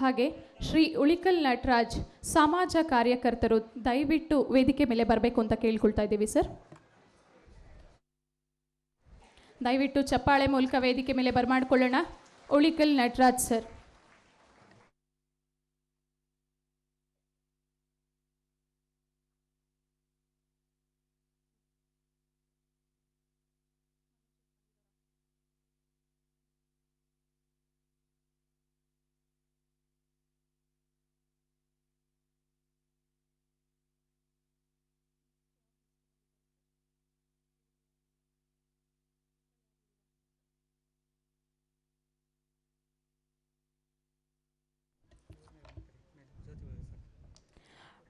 ಹಾಗೆ ಶ್ರೀ ಉಳಿಕಲ್ ನಟರಾಜ್ ಸಮಾಜ ಕಾರ್ಯಕರ್ತರು ದಯವಿಟ್ಟು ವೇದಿಕೆ ಮೇಲೆ ಬರಬೇಕು ಅಂತ ಕೇಳ್ಕೊಳ್ತಾ ಇದ್ದೀವಿ, ಸರ್. ದಯವಿಟ್ಟು ಚಪ್ಪಾಳೆ ಮೂಲಕ ವೇದಿಕೆ ಮೇಲೆ ಬರಮಾಡ್ಕೊಳ್ಳೋಣ. ಉಳಿಕಲ್ ನಟರಾಜ್, ಸರ್.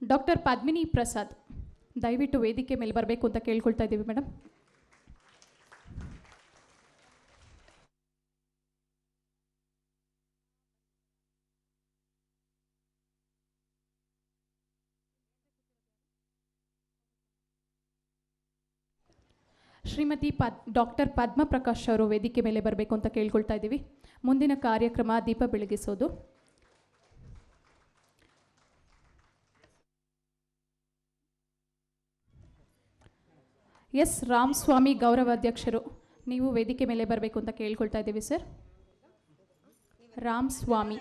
ಡಾಕ್ಟರ್ ಪದ್ಮಿನಿ ಪ್ರಸಾದ್ ದಯವಿಟ್ಟು ವೇದಿಕೆ ಮೇಲೆ ಬರಬೇಕು ಅಂತ ಕೇಳ್ಕೊಳ್ತಾ ಇದ್ದೀವಿ ಮೇಡಮ್ ಶ್ರೀಮತಿ ಪದ್ ಡಾಕ್ಟರ್ ಪದ್ಮ ಪ್ರಕಾಶ್ ಅವರು ವೇದಿಕೆ ಮೇಲೆ ಬರಬೇಕು ಅಂತ ಕೇಳ್ಕೊಳ್ತಾ ಇದ್ದೀವಿ. ಮುಂದಿನ ಕಾರ್ಯಕ್ರಮ ದೀಪ ಬೆಳಗಿಸೋದು. ಎಸ್ ರಾಮಸ್ವಾಮಿ ಗೌರವಾಧ್ಯಕ್ಷರು ನೀವು ವೇದಿಕೆ ಮೇಲೆ ಬರಬೇಕು ಅಂತ ಕೇಳ್ಕೊಳ್ತಾ ಇದ್ದೀವಿ ಸರ್. ರಾಮ್ ಸ್ವಾಮಿ